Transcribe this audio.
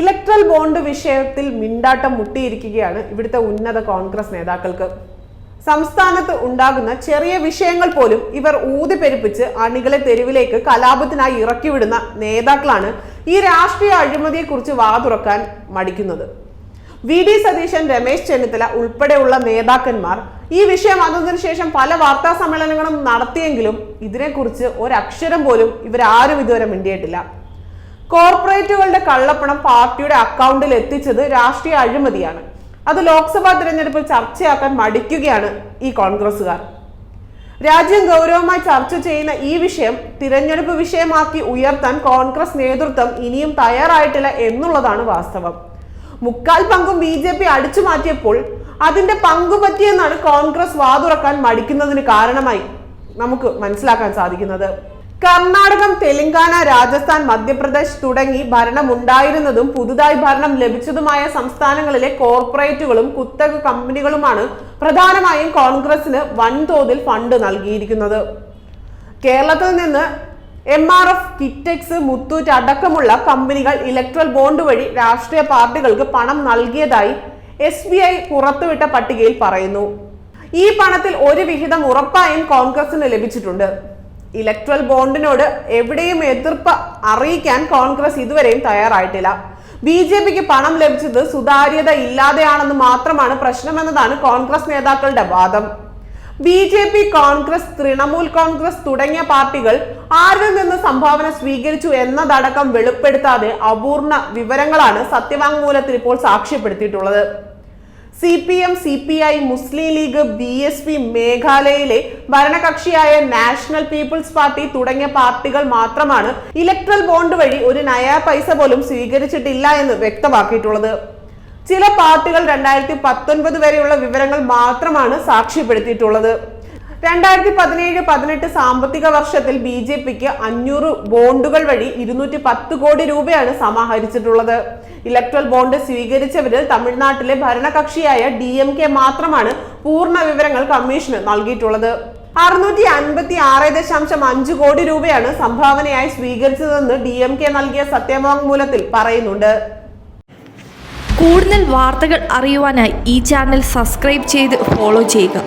Electoral bond വിഷയത്തിൽ മിണ്ടാട്ടം മുട്ടിയിരിക്കുകയാണ് ഇവിടുത്തെ ഉന്നത കോൺഗ്രസ് നേതാക്കൾക്ക്. സംസ്ഥാനത്ത് ഉണ്ടാകുന്ന ചെറിയ വിഷയങ്ങൾ പോലും ഇവർ ഊതിപ്പെരുപ്പിച്ച് അണികളെ തെരുവിലേക്ക് കലാപത്തിനായി ഇറക്കിവിടുന്ന നേതാക്കളാണ് ഈ രാഷ്ട്രീയ അഴിമതിയെക്കുറിച്ച് വാതുറക്കാൻ മടിക്കുന്നത്. വി ഡി സതീശൻ രമേശ് ചെന്നിത്തല ഉൾപ്പെടെയുള്ള നേതാക്കന്മാർ ഈ വിഷയം അതിനു ശേഷം പല വാർത്താ സമ്മേളനങ്ങളും നടത്തിയെങ്കിലും ഇതിനെക്കുറിച്ച് ഒരക്ഷരം പോലും ഇവരാരും ഇതുവരെ മിണ്ടിയിട്ടില്ല. കോർപ്പറേറ്റുകളുടെ കള്ളപ്പണം പാർട്ടിയുടെ അക്കൗണ്ടിൽ എത്തിച്ചത് രാഷ്ട്രീയ അഴിമതിയാണ്. അത് ലോക്സഭാ തിരഞ്ഞെടുപ്പിൽ ചർച്ചയാക്കാൻ മടിക്കുകയാണ് ഈ കോൺഗ്രസുകാർ രാജ്യം ഗൗരവമായി ചർച്ച ചെയ്യുന്ന ഈ വിഷയം തിരഞ്ഞെടുപ്പ് വിഷയമാക്കി ഉയർത്താൻ കോൺഗ്രസ് നേതൃത്വം ഇനിയും തയ്യാറായിട്ടില്ല എന്നുള്ളതാണ് വാസ്തവം. മുക്കാൽ പങ്കും ബി ജെ പി അടിച്ചു മാറ്റിയപ്പോൾ അതിന്റെ പങ്കു പറ്റിയെന്നാണ് കോൺഗ്രസ് വാതുറക്കാൻ മടിക്കുന്നതിന് കാരണമായി നമുക്ക് മനസ്സിലാക്കാൻ സാധിക്കുന്നത്. കർണാടകം തെലങ്കാന രാജസ്ഥാൻ മധ്യപ്രദേശ് തുടങ്ങി ഭരണം ഉണ്ടായിരുന്നതും പുതുതായി ഭരണം ലഭിച്ചതുമായ സംസ്ഥാനങ്ങളിലെ കോർപ്പറേറ്റുകളും കുത്തക കമ്പനികളുമാണ് പ്രധാനമായും കോൺഗ്രസിന് വൻതോതിൽ ഫണ്ട് നൽകിയിരിക്കുന്നത്. കേരളത്തിൽ നിന്ന് M R F Kitex Muthoot അടക്കമുള്ള കമ്പനികൾ ഇലക്ട്രൽ ബോണ്ട് വഴി രാഷ്ട്രീയ പാർട്ടികൾക്ക് പണം നൽകിയതായി എസ് ബി ഐ പുറത്തുവിട്ട പട്ടികയിൽ പറയുന്നു. ഈ പണത്തിൽ ഒരു വിഹിതം ഉറപ്പായും കോൺഗ്രസിന് ലഭിച്ചിട്ടുണ്ട്. ഇലക്ട്രൽ ബോണ്ടിനോട് എവിടെയും എതിർപ്പ് അറിയിക്കാൻ കോൺഗ്രസ് ഇതുവരെയും തയ്യാറായിട്ടില്ല. ബി ജെ പിക്ക് പണം ലഭിച്ചത് സുതാര്യത ഇല്ലാതെയാണെന്ന് മാത്രമാണ് പ്രശ്നമെന്നതാണ് കോൺഗ്രസ് നേതാക്കളുടെ വാദം. B J P Congress Trinamool Congress തുടങ്ങിയ പാർട്ടികൾ ആരിൽ നിന്ന് സംഭാവന സ്വീകരിച്ചു എന്നതടക്കം വെളിപ്പെടുത്താതെ അപൂർണ വിവരങ്ങളാണ് സത്യവാങ്മൂലത്തിൽ ഇപ്പോൾ സാക്ഷ്യപ്പെടുത്തിയിട്ടുള്ളത്. C P M C P I Muslim League B S P മേഘാലയയിലെ ഭരണകക്ഷിയായ നാഷണൽ പീപ്പിൾസ് പാർട്ടി തുടങ്ങിയ പാർട്ടികൾ മാത്രമാണ് ഇലക്ട്രൽ ബോണ്ട് വഴി ഒരു നയാ പൈസ പോലും സ്വീകരിച്ചിട്ടില്ല എന്ന് വ്യക്തമാക്കിയിട്ടുള്ളത്. ചില പാർട്ടികൾ രണ്ടായിരത്തി പത്തൊൻപത് വരെയുള്ള വിവരങ്ങൾ മാത്രമാണ് സാക്ഷ്യപ്പെടുത്തിയിട്ടുള്ളത്. രണ്ടായിരത്തി പതിനേഴ് പതിനെട്ട് സാമ്പത്തിക വർഷത്തിൽ ബി ജെ പിക്ക് അഞ്ഞൂറ് ബോണ്ടുകൾ വഴി ഇരുന്നൂറ്റി പത്ത് കോടി രൂപയാണ് സമാഹരിച്ചിട്ടുള്ളത്. ഇലക്ട്രൽ ബോണ്ട് സ്വീകരിച്ചവരിൽ തമിഴ്നാട്ടിലെ ഭരണകക്ഷിയായ ഡി എം കെ മാത്രമാണ് പൂർണ വിവരങ്ങൾ കമ്മീഷന് നൽകിയിട്ടുള്ളത്. അറുന്നൂറ്റി അൻപത്തി ആറ് ദശാംശം അഞ്ച് കോടി രൂപയാണ് സംഭാവനയായി സ്വീകരിച്ചതെന്ന് ഡി എം കെ നൽകിയ സത്യവാങ്മൂലത്തിൽ പറയുന്നുണ്ട്. കൂടുതൽ വാർത്തകൾ അറിയുവാനായി ഈ ചാനൽ സബ്സ്ക്രൈബ് ചെയ്ത് ഫോളോ ചെയ്യുക.